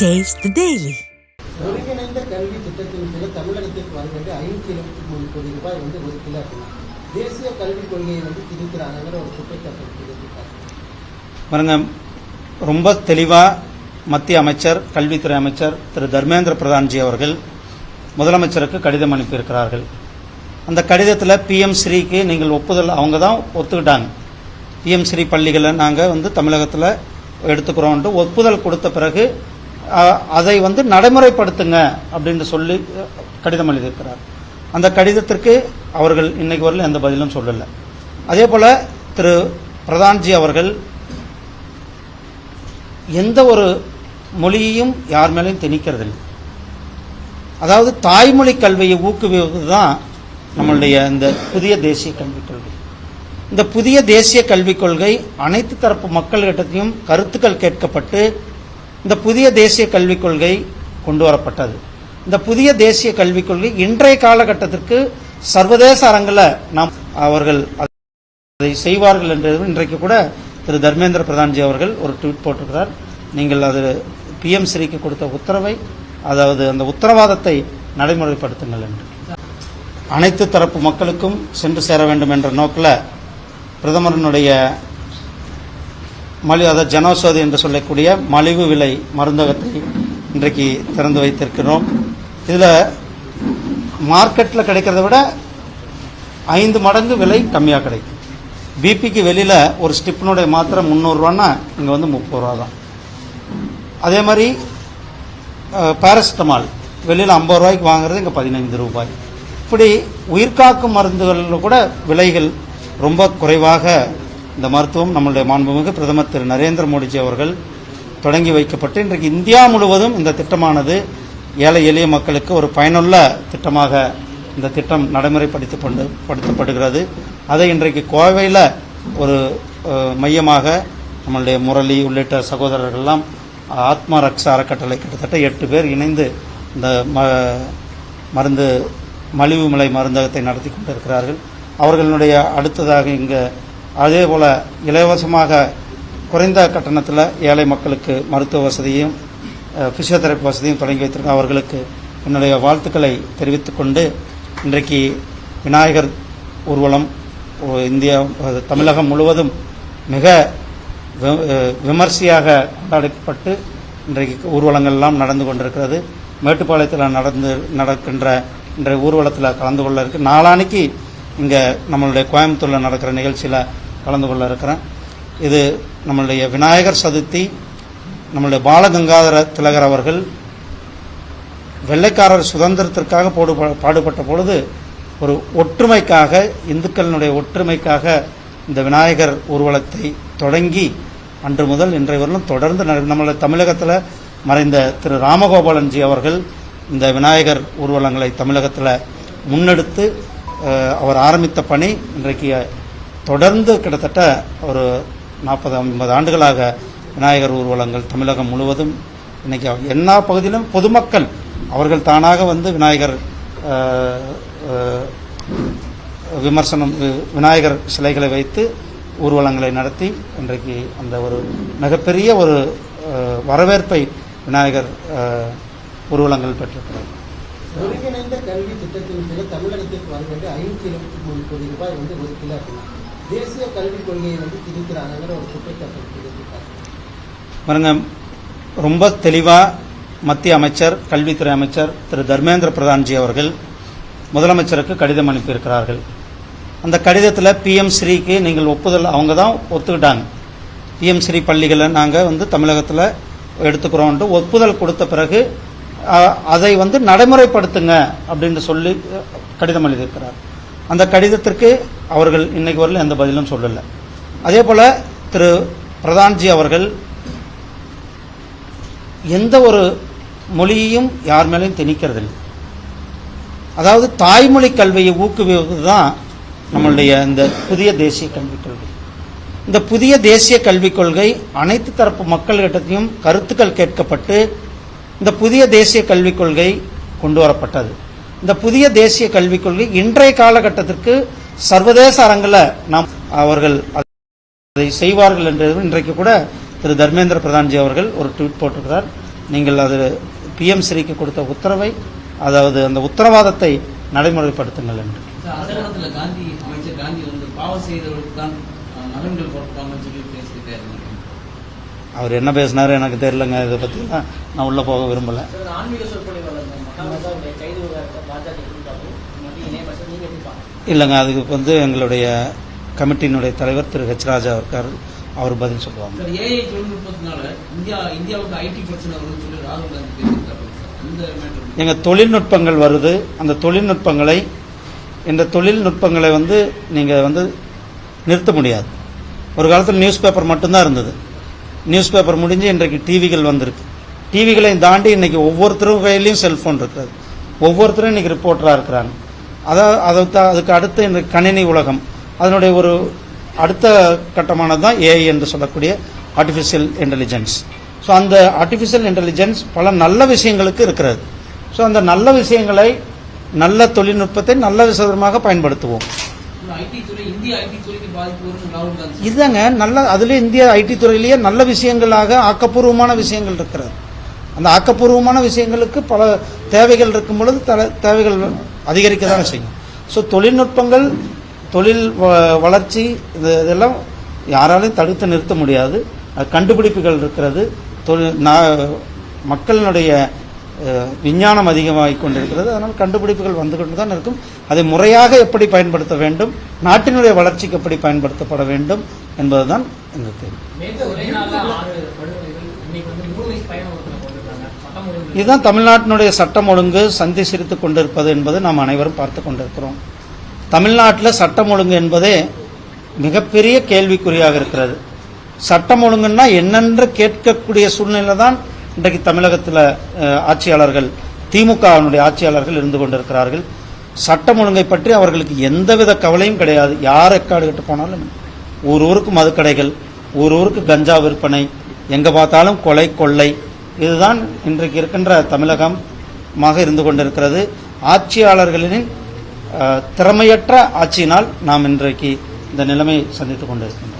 Taste the Daily. ஒருங்கிணைந்த கல்வி திட்டத்தின் கீழ் தமிழகத்திற்கு வர வேண்டிய ஐநூற்றி இருபத்தி மூணு கோடி ரூபாய் வந்து ஒதுக்கல அப்படின்னா தேசிய கல்விக் கொள்கையை வந்து திணிக்கிறாங்கிற ஒரு குற்றச்சாட்டு பாருங்க ரொம்ப தெளிவாக மத்திய அமைச்சர் கல்வித்துறை அமைச்சர் திரு தர்மேந்திர பிரதான்ஜி அவர்கள் முதலமைச்சருக்கு கடிதம் அனுப்பியிருக்கிறார்கள். அந்த கடிதத்தில் பிஎம் ஸ்ரீக்கு நீங்கள் ஒப்புதல் அவங்க தான் ஒத்துக்கிட்டாங்க. பிஎம் ஸ்ரீ பள்ளிகளை நாங்கள் வந்து தமிழகத்தில் எடுத்துக்கிறோன்ட்டு ஒப்புதல் கொடுத்த பிறகு அதை வந்து நடைமுறைப்படுத்துங்க அப்படின்னு சொல்லி கடிதம் எழுதியிருக்கிறார். அந்த கடிதத்திற்கு அவர்கள் இன்னைக்கு வரல எந்த பதிலும் சொல்லலை. அதே போல் திரு பிரதான்ஜி அவர்கள் எந்த ஒரு மொழியையும் யார் மேலேயும் திணிக்கிறதில்லை. அதாவது தாய்மொழி கல்வியை ஊக்குவிப்பது தான் நம்மளுடைய இந்த புதிய தேசிய கல்விக் கொள்கை. இந்த புதிய தேசிய கல்விக் கொள்கை அனைத்து தரப்பு மக்களிடத்தையும் கருத்துக்கள் கேட்கப்பட்டு இந்த புதிய தேசிய கல்விக் கொள்கை கொண்டு வரப்பட்டது. இந்த புதிய தேசிய கல்விக் கொள்கை இன்றைய காலகட்டத்திற்கு சர்வதேச அரங்கில் நாம் அவர்கள் அதை செய்வார்கள் என்று இன்றைக்கு கூட திரு தர்மேந்திர பிரதான்ஜி அவர்கள் ஒரு ட்வீட் போட்டிருக்கிறார். நீங்கள் அது பிஎம் ஸ்ரீக்கு கொடுத்த உத்தரவை அதாவது அந்த உத்தரவாதத்தை நடைமுறைப்படுத்துங்கள் என்று. அனைத்து தரப்பு மக்களுக்கும் சென்று சேர வேண்டும் என்ற நோக்கில் பிரதமரனுடைய மலி அதாவது ஜனோசோதி என்று சொல்லக்கூடிய மலிவு விலை மருந்தகத்தை இன்றைக்கு திறந்து வைத்திருக்கிறோம். இதில் மார்க்கெட்டில் கிடைக்கிறத விட ஐந்து மடங்கு விலை கம்மியாக கிடைக்கும். பிபிக்கு வெளியில் ஒரு ஸ்டிப்னுடைய மாத்திரை முந்நூறுரூவான்னா இங்கே வந்து முப்பது ரூபா தான். அதே மாதிரி பேரசிட்டமால் வெளியில் ஐம்பது ரூபாய்க்கு வாங்குறது இங்கே பதினைந்து ரூபாய். இப்படி உயிர்காக்கும் மருந்துகளில் கூட விலைகள் ரொம்ப குறைவாக இந்த மருத்துவம் நம்மளுடைய மாண்புமிகு பிரதமர் திரு நரேந்திர மோடிஜி அவர்கள் தொடங்கி வைக்கப்பட்டு இன்றைக்கு இந்தியா முழுவதும் இந்த திட்டமானது ஏழை எளிய மக்களுக்கு ஒரு பயனுள்ள திட்டமாக இந்த திட்டம் நடைமுறைப்படுத்தப்படு படுத்தப்படுகிறது. அதை இன்றைக்கு கோவையில் ஒரு மையமாக நம்மளுடைய முரளி உள்ளிட்ட சகோதரர்கள்லாம் ஆத்மா ரக்ஷா அறக்கட்டளை கிட்டத்தட்ட எட்டு பேர் இணைந்து இந்த ம மருந்து மலிவு மலை மருந்தகத்தை நடத்தி கொண்டிருக்கிறார்கள். அவர்களுடைய அடுத்ததாக இங்கே அதே போல் இலவசமாக குறைந்த கட்டணத்தில் ஏழை மக்களுக்கு மருத்துவ வசதியும் ஃபிசியோதெரப்பி வசதியும் தொடங்கி வைத்திருக்க அவர்களுக்கு என்னுடைய வாழ்த்துக்களை தெரிவித்துக் கொண்டு இன்றைக்கு விநாயகர் ஊர்வலம் இந்தியா தமிழகம் முழுவதும் மிக விமர்சையாக கொண்டாடப்பட்டு இன்றைக்கு ஊர்வலங்கள் எல்லாம் நடந்து கொண்டிருக்கிறது. மேட்டுப்பாளையத்தில் நடந்து நடக்கின்ற இன்றைய ஊர்வலத்தில் கலந்து கொள்ள இருக்கு. நாளானைக்கு இங்கே நம்மளுடைய கோயம்புத்தூரில் நடக்கிற நிகழ்ச்சியில் கலந்து கொள்ள இருக்கிறேன். இது நம்மளுடைய விநாயகர் சதுர்த்தி நம்மளுடைய பாலகங்காதர திலகர் அவர்கள் வெள்ளைக்காரர் சுதந்திரத்திற்காக போடு பாடுபட்ட பொழுது ஒரு ஒற்றுமைக்காக இந்துக்களினுடைய ஒற்றுமைக்காக இந்த விநாயகர் ஊர்வலத்தை தொடங்கி அன்று முதல் இன்றைய வரலும் தொடர்ந்து நட- நம்மளுடைய தமிழகத்தில் மறைந்த திரு ராமகோபாலன்ஜி அவர்கள் இந்த விநாயகர் ஊர்வலங்களை தமிழகத்தில் முன்னெடுத்து அவர் ஆரம்பித்த பணி இன்றைக்கு தொடர்ந்து கிட்டத்தட்ட ஒரு நாற்பது ஐம்பது ஆண்டுகளாக விநாயகர் ஊர்வலங்கள் தமிழகம் முழுவதும் இன்னைக்கு எல்லா பகுதியிலும் பொதுமக்கள் அவர்கள் தானாக வந்து விநாயகர் விமர்சனம் வி- விநாயகர் சிலைகளை வைத்து ஊர்வலங்களை நடத்தி இன்றைக்கு அந்த ஒரு மிகப்பெரிய ஒரு வரவேற்பை விநாயகர் ஊர்வலங்கள் பெற்றிருக்கிறது சிறந்த கல்வி திட்டத்தின் கீழ் தமிழகத்திற்கு வர வேண்டிய ஐநூற்றி இருபத்தி மூணு கோடி ரூபாய் வந்து ஒதுக்கல அப்படின்னா தேசிய கல்விக் கொள்கையை வந்து திணிக்கிறாங்கிற ஒரு குற்றச்சாட்டு பாருங்க ரொம்ப தெளிவாக மத்திய அமைச்சர் கல்வித்துறை அமைச்சர் திரு தர்மேந்திர பிரதான்ஜி அவர்கள் முதலமைச்சருக்கு கடிதம் அனுப்பியிருக்கிறார்கள். அந்த கடிதத்தில் பிஎம் ஸ்ரீக்கு நீங்கள் ஒப்புதல் அவங்க தான் ஒத்துக்கிட்டாங்க. பிஎம் ஸ்ரீ பள்ளிகளை நாங்கள் வந்து தமிழகத்தில் எடுத்துக்கிறோன்ட்டு ஒப்புதல் கொடுத்த பிறகு அதை வந்து நடைமுறைப்படுத்துங்க அப்படின்னு சொல்லி கடிதம் எழுதியிருக்கிறார். அந்த கடிதத்திற்கு அவர்கள் இன்னைக்கு வரல எந்த பதிலும் சொல்லலை. அதே போல் திரு பிரதான்ஜி அவர்கள் எந்த ஒரு மொழியையும் யார் மேலேயும் திணிக்கிறதில்லை. அதாவது தாய்மொழி கல்வியை ஊக்குவிப்பது தான் நம்மளுடைய இந்த புதிய தேசிய கல்விக் கொள்கை. இந்த புதிய தேசிய கல்விக் கொள்கை அனைத்து தரப்பு மக்களிடத்தையும் கருத்துக்கள் கேட்கப்பட்டு இந்த புதிய தேசிய கல்விக் கொள்கை கொண்டு வரப்பட்டது இந்த புதிய தேசிய கல்விக் கொள்கை இன்றைய காலகட்டத்திற்கு சர்வதேச அரங்கில் நாம் அவர்கள் அதை செய்வார்கள் என்று இன்றைக்கு கூட திரு தர்மேந்திர பிரதான்ஜி அவர்கள் ஒரு ட்வீட் போட்டிருக்கிறார். நீங்கள் அது பிஎம் ஸ்ரீக்கு கொடுத்த உத்தரவை அதாவது அந்த உத்தரவாதத்தை நடைமுறைப்படுத்துங்கள் என்று. காந்தி அமைச்சர் காந்தி வந்து பாவம் செய்தவர்களுக்கு தான் நலன்கள் கொடுப்பாங்கன்னு சொல்லி அவர் என்ன பேசினாரு எனக்கு தெரியலங்க இதை பற்றிலாம் நான் உள்ளே போக விரும்பலை. இல்லைங்க அதுக்கு வந்து எங்களுடைய கமிட்டியினுடைய தலைவர் திரு ஹெச் ராஜா இருக்கார் அவர் பதில் சொல்லுவாங்க. எங்கள் தொழில்நுட்பங்கள் வருது. அந்த தொழில்நுட்பங்களை இந்த தொழில்நுட்பங்களை வந்து நீங்கள் வந்து நிறுத்த முடியாது. ஒரு காலத்தில் நியூஸ் பேப்பர் மட்டும்தான் இருந்தது. நியூஸ் பேப்பர் முடிஞ்சு இன்றைக்கு டிவிகள் வந்திருக்கு. டிவிகளையும் தாண்டி இன்றைக்கி ஒவ்வொருத்தரும் கையிலையும் செல்ஃபோன் இருக்கிறது. ஒவ்வொருத்தரும் இன்னைக்கு ரிப்போர்ட்டராக இருக்கிறாங்க. அதான் அதை அதுக்கு அடுத்து இந்த கணினி உலகம். அதனுடைய ஒரு அடுத்த கட்டமானது தான் ஏஐ என்று சொல்லக்கூடிய ஆர்டிஃபிஷியல் இன்டெலிஜென்ஸ் ஸோ அந்த ஆர்டிஃபிஷியல் இன்டெலிஜென்ஸ் பல நல்ல விஷயங்களுக்கு இருக்கிறது. ஸோ அந்த நல்ல விஷயங்களை நல்ல தொழில்நுட்பத்தை நல்ல விதமாக பயன்படுத்துவோம். இதுதாங்க நல்ல அதுலேயும் இந்திய ஐடி துறையிலேயே நல்ல விஷயங்களாக ஆக்கப்பூர்வமான விஷயங்கள் இருக்கிறது. அந்த ஆக்கப்பூர்வமான விஷயங்களுக்கு பல தேவைகள் இருக்கும் பொழுது தல- தேவைகள் அதிகரிக்க தான் செய்யும். ஸோ தொழில்நுட்பங்கள் தொழில் வ- வளர்ச்சி இது இதெல்லாம் யாராலையும் தடுத்து நிறுத்த முடியாது. கண்டுபிடிப்புகள் இருக்கிறது. தொழில் மக்களினுடைய விஞ்ஞானம் அதிகமாகிக் கொண்டிருக்கிறது. அதனால் கண்டுபிடிப்புகள் வந்து கொண்டு தான் இருக்கும். அதை முறையாக எப்படி பயன்படுத்த வேண்டும்? நாட்டினுடைய வளர்ச்சிக்கு எப்படி பயன்படுத்தப்பட வேண்டும்? என்பதுதான் எங்கள் கேள்வி இதுதான் தமிழ்நாட்டினுடைய சட்டம் ஒழுங்கு. சந்தி சிரித்துக் கொண்டிருப்பது என்பது நாம் அனைவரும் பார்த்து கொண்டிருக்கிறோம். தமிழ்நாட்டில் சட்டம் ஒழுங்கு என்பதே மிகப்பெரிய கேள்விக்குறியாக இருக்கிறது. சட்டம் ஒழுங்குன்னா என்னென்று கேட்கக்கூடிய சூழ்நிலை தான் இன்றைக்கு தமிழகத்தில் ஆட்சியாளர்கள் திமுகவினுடைய ஆட்சியாளர்கள் இருந்து கொண்டிருக்கிறார்கள். சட்டம் ஒழுங்கை பற்றி அவர்களுக்கு எந்தவித கவலையும் கிடையாது. யார் எக்காடு கிட்ட போனாலும். ஒரு ஊருக்கு மதுக்கடைகள் ஒரு ஊருக்கு கஞ்சா விற்பனை எங்கே பார்த்தாலும் கொலை கொள்ளை. இதுதான் இன்றைக்கு இருக்கின்ற தமிழகமாக இருந்து கொண்டிருக்கிறது. ஆட்சியாளர்களின் திறமையற்ற ஆட்சியினால் நாம் இன்றைக்கு இந்த நிலைமையை சந்தித்துக் கொண்டிருக்கின்றோம்.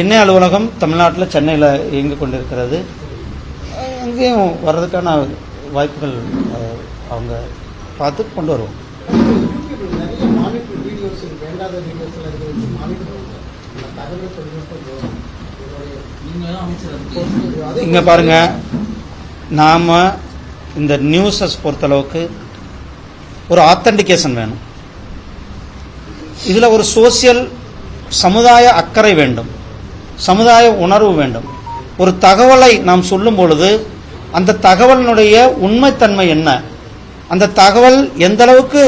எண்ணெய் அலுவலகம் தமிழ்நாட்டில் சென்னையில் இயங்கி கொண்டிருக்கிறது? அங்கேயும் வர்றதுக்கான வாய்ப்புகள் அவங்க பார்த்து கொண்டு வருவோம். இங்கே பாருங்க நாம் இந்த நியூஸஸ் பொறுத்தளவுக்கு ஒரு ஆத்தன்டிகேஷன் வேணும். இதில் ஒரு சோசியல் சமுதாய அக்கறை வேண்டும். சமுதாய உணர்வு வேண்டும். ஒரு தகவலை நாம் சொல்லும் பொழுது அந்த தகவலினுடைய உண்மைத்தன்மை என்ன? அந்த தகவல் எந்த அளவுக்கு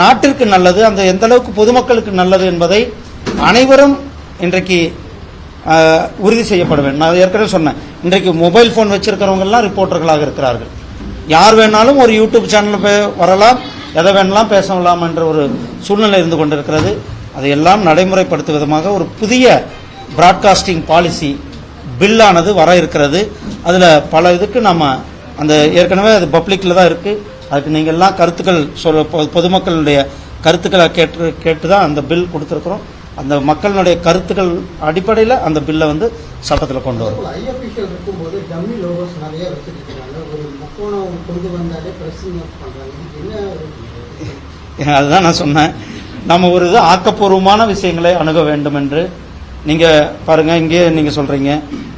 நாட்டிற்கு நல்லது அந்த எந்த அளவுக்கு பொதுமக்களுக்கு நல்லது என்பதை அனைவரும் இன்றைக்கு உறுதி செய்யப்பட வேண்டும். நான் ஏற்கனவே சொன்னேன். இன்றைக்கு மொபைல் ஃபோன் வச்சிருக்கிறவங்கெல்லாம் ரிப்போர்ட்டர்களாக இருக்கிறார்கள். யார் வேணாலும் ஒரு யூடியூப் சேனல் வரலாம் எதை வேணாலும் பேசலாம் என்ற ஒரு சூழ்நிலை இருந்து கொண்டிருக்கிறது. அதையெல்லாம் நடைமுறைப்படுத்தும் விதமாக ஒரு புதிய பிராட்காஸ்டிங் பாலிசி பில்லானது வர இருக்கிறது. அதில் பல இதுக்கு நம்ம அந்த ஏற்கனவே அது பப்ளிக்கில் தான் இருக்குது அதுக்கு நீங்கள் எல்லாம் கருத்துக்கள் சொல்ல பொ- பொதுமக்களுடைய கருத்துக்களை கேட்டு கேட்டு தான் அந்த பில் கொடுத்துருக்குறோம். அந்த மக்களுடைய கருத்துக்கள் அடிப்படையில் அந்த பில்லை வந்து சட்டத்தில் கொண்டு வரும். அதுதான் நான் சொன்னேன். நம்ம ஒரு இது ஆக்கப்பூர்வமான விஷயங்களை அணுக வேண்டும் என்று நீங்க பாருங்க இங்கே நீங்க சொல்றீங்க.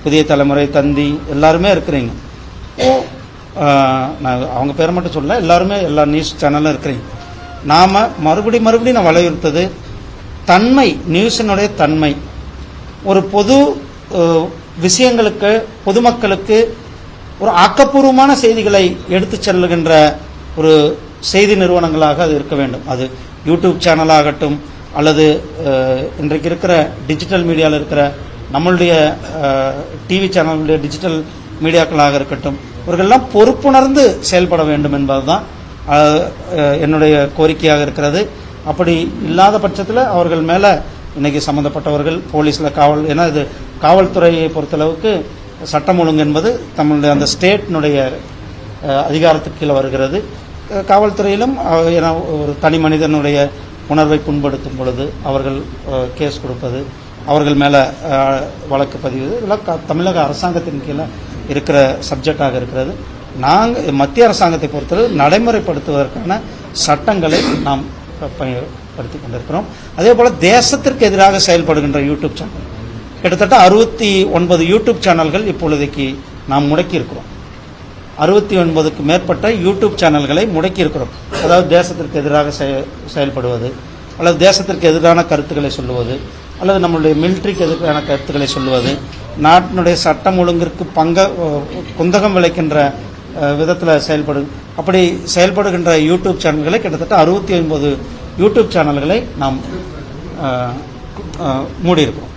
புதிய தலைமுறை தந்தி எல்லாருமே இருக்கிறீங்க. ஓ நான் அவங்க பேரை மட்டும் சொல்ல எல்லாருமே எல்லா நியூஸ் சேனலும் இருக்கிறீங்க. நாம மறுபடி மறுபடியும் நான் வலியுறுத்தது தன்மை நியூஸினுடைய தன்மை. ஒரு பொது விஷயங்களுக்கு பொதுமக்களுக்கு ஒரு ஆக்கப்பூர்வமான செய்திகளை எடுத்துச் செல்லுகின்ற ஒரு செய்தி நிறுவனங்களாக அது இருக்க வேண்டும். அது யூடியூப் சேனலாகட்டும் அல்லது இன்றைக்கு இருக்கிற டிஜிட்டல் மீடியாவில் இருக்கிற நம்மளுடைய டிவி சேனலுடைய டிஜிட்டல் மீடியாக்களாக இருக்கட்டும் இவர்கள்லாம் பொறுப்புணர்ந்து செயல்பட வேண்டும் என்பதுதான் என்னுடைய கோரிக்கையாக இருக்கிறது. அப்படி இல்லாத பட்சத்தில் அவர்கள் மேலே இன்னைக்கு சம்பந்தப்பட்டவர்கள் போலீஸில் காவல் ஏன்னா இது காவல்துறையை பொறுத்தளவுக்கு சட்டம் ஒழுங்கு என்பது நம்மளுடைய அந்த ஸ்டேட்டினுடைய அதிகாரத்துக்கு கீழே வருகிறது. காவல்துறையிலும் ஏன்னா ஒரு தனி மனிதனுடைய உணர்வை புண்படுத்தும் பொழுது அவர்கள் கேஸ் கொடுப்பது அவர்கள் மேலே வழக்கு பதிவு இதெல்லாம் க- தமிழக அரசாங்கத்தின் கீழே இருக்கிற சப்ஜெக்டாக இருக்கிறது. நாங்கள் மத்திய அரசாங்கத்தை பொறுத்தவரை நடைமுறைப்படுத்துவதற்கான சட்டங்களை நாம் பயன்படுத்தி கொண்டிருக்கிறோம். அதே போல் தேசத்திற்கு எதிராக செயல்படுகின்ற யூடியூப் சேனல். கிட்டத்தட்ட அறுபத்தி ஒன்பது யூடியூப் சேனல்கள் இப்பொழுதைக்கு நாம் முடக்கி இருக்கிறோம் அறுபத்தி ஒன்பதுக்கு மேற்பட்ட யூடியூப் சேனல்களை முடக்கியிருக்கிறோம். அதாவது தேசத்திற்கு எதிராக செயல்படுவது அல்லது தேசத்திற்கு எதிரான கருத்துக்களை சொல்லுவது அல்லது நம்மளுடைய மிலிட்ரிக்கு எதிரான கருத்துக்களை சொல்லுவது நாட்டினுடைய சட்டம் ஒழுங்கிற்கு பங்க குந்தகம் விளைக்கின்ற விதத்தில் செயல்படு அப்படி செயல்படுகின்ற யூடியூப் சேனல்களை கிட்டத்தட்ட அறுபத்தி ஒன்பது யூடியூப் சேனல்களை நாம் மூடியிருக்கோம்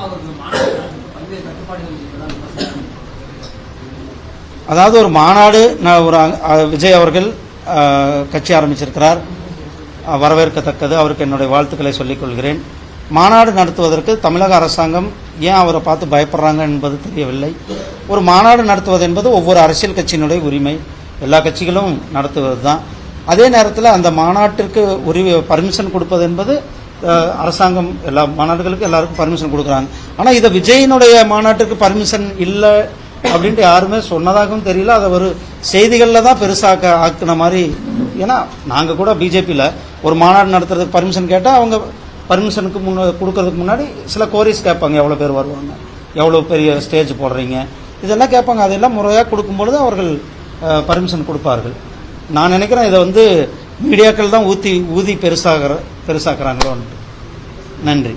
மூடியிருக்கிறோம். அதாவது ஒரு மாநாடு நான் ஒரு விஜய் அவர்கள் கட்சி ஆரம்பிச்சிருக்கிறார். வரவேற்கத்தக்கது. அவருக்கு என்னுடைய வாழ்த்துக்களை சொல்லிக் கொள்கிறேன். மாநாடு நடத்துவதற்கு தமிழக அரசாங்கம் ஏன் அவரை பார்த்து பயப்படுறாங்க என்பது தெரியவில்லை. ஒரு மாநாடு நடத்துவது என்பது ஒவ்வொரு அரசியல் கட்சியினுடைய உரிமை. எல்லா கட்சிகளும் நடத்துவது தான் அதே நேரத்தில் அந்த மாநாட்டிற்கு உரிமை பர்மிஷன் கொடுப்பது என்பது அரசாங்கம் எல்லா மாநாடுகளுக்கும் எல்லாருக்கும் பர்மிஷன் கொடுக்குறாங்க. ஆனால் இதை விஜயினுடைய மாநாட்டுக்கு பர்மிஷன் இல்லை அப்படின்ட்டு யாருமே சொன்னதாகவும் தெரியல. அதை ஒரு செய்திகளில் தான் பெருசாக்க ஆக்குன மாதிரி. ஏன்னா நாங்கள் கூட பிஜேபியில் ஒரு மாநாடு நடத்துறதுக்கு பர்மிஷன் கேட்டால் அவங்க பர்மிஷனுக்கு முன்ன கொடுக்கறதுக்கு முன்னாடி சில கோரிஸ் கேட்பாங்க. எவ்வளோ பேர் வருவாங்க? எவ்வளோ பெரிய ஸ்டேஜ் போடுறீங்க? இதெல்லாம் கேட்பாங்க. அதெல்லாம் முறையாக கொடுக்கும்பொழுது அவர்கள் பர்மிஷன் கொடுப்பார்கள். நான் நினைக்கிறேன் இதை வந்து மீடியாக்கள் தான் ஊற்றி ஊதி பெருசாகிற பெருசாக்குறாங்களோன்ட்டு. நன்றி.